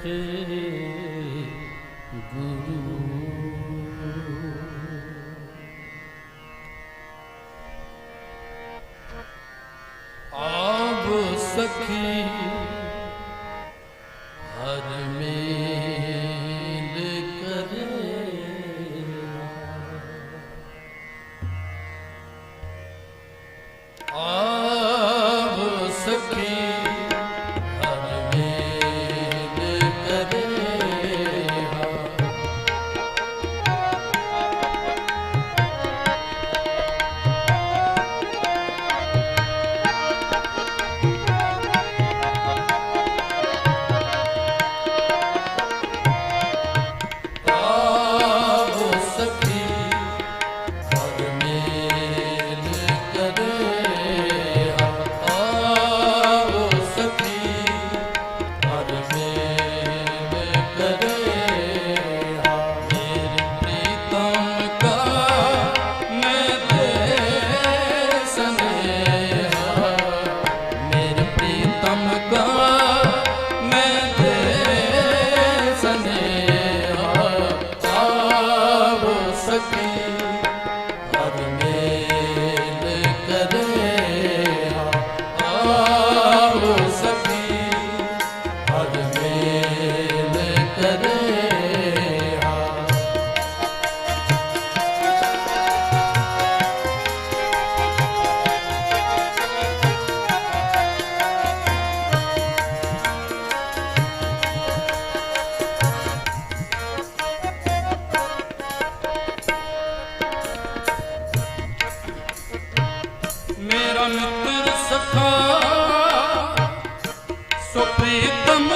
Hey. ਸੁਪ੍ਰੀਤਮ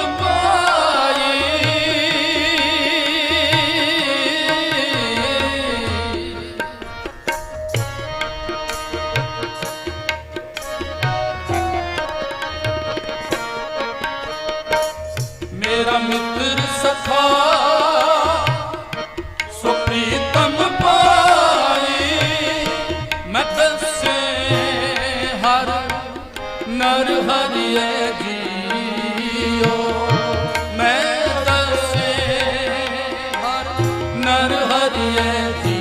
ਮੇਰਾ ਮਿੱਤਰ ਸਫਾ yeah.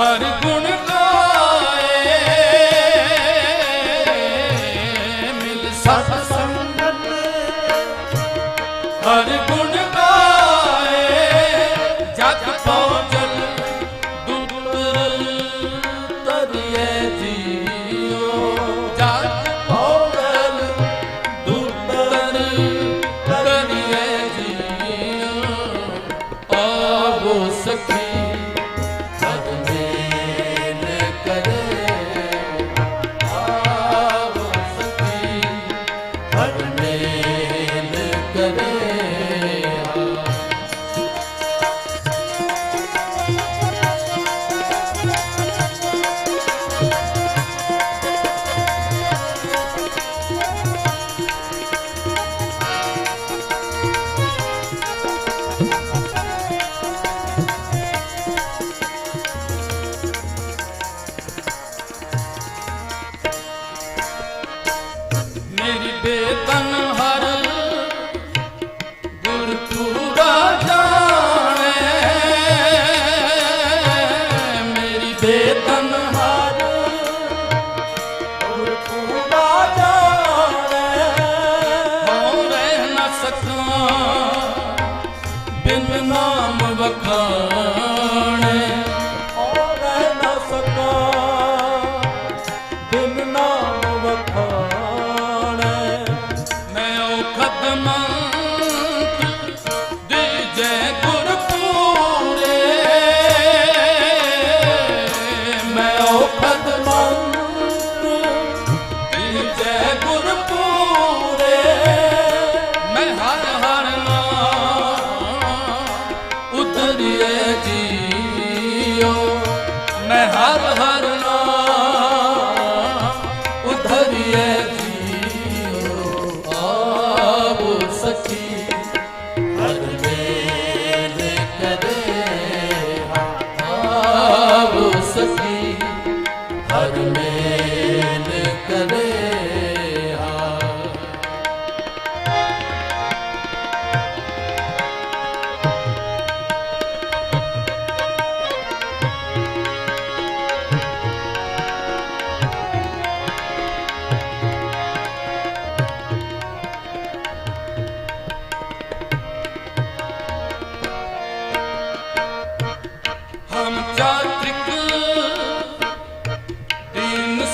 ਹਰ ਗੁਣ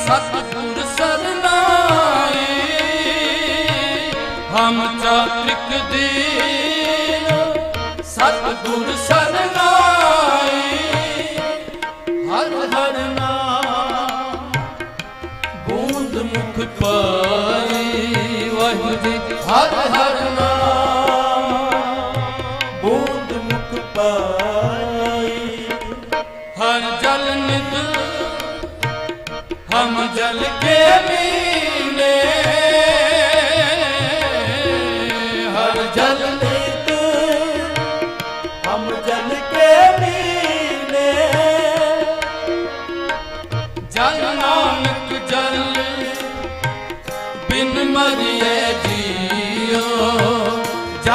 ਸਤਿਗੁਰ ਸਰਨਾਏ ਹਮ ਚਾਤ੍ਰਿਕ ਦੀਨ। ਸਤਿਗੁਰ ਸਰਨਾਏ ਹਰ ਹਰ ਨਾਮ ਬੂੰਦ ਮੁਖ ਪਾ